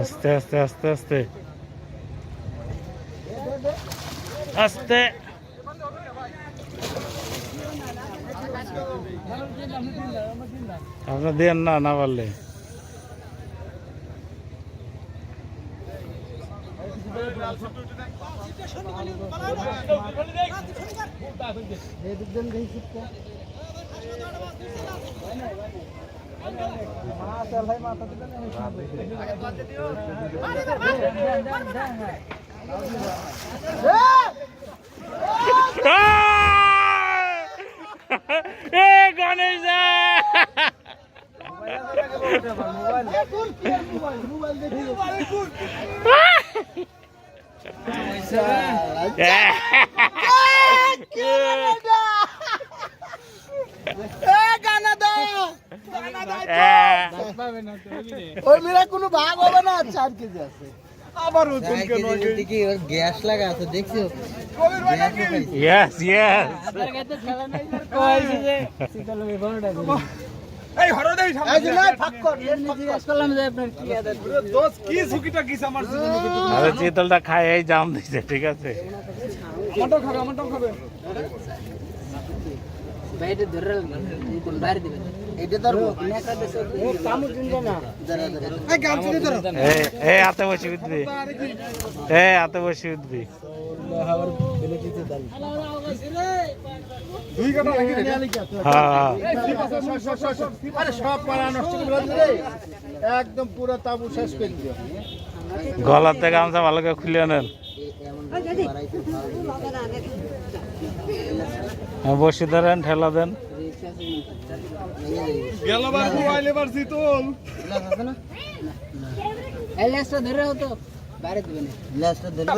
আস্তে আস্তে আস্তে আস্তে। আস্তে। আপনার দেন না না পারলে। এ গণেশ দা! ওই মেয়েরা কোনো ভাগ হবে না? চার কেজি আছে। গ্যাস লাগা আছে দেখছ Yes, yes. এই যে না, ফাঁক কর, এর ফাঁক কর। আরে চিতলটা খায় এই জাম দিছে ঠিক আছে। বাইরে এ হাতে বসে উঠবি এ উঠবি হ্যাঁ একদম পুরো তাবু শেষ করে দিও গলাতে গামছা ভালো করে খুলে নেন বসে ধরেন ঠেলা দেন লেসটা ধরে হতো বাইরে দিবেন লেসটা ধরে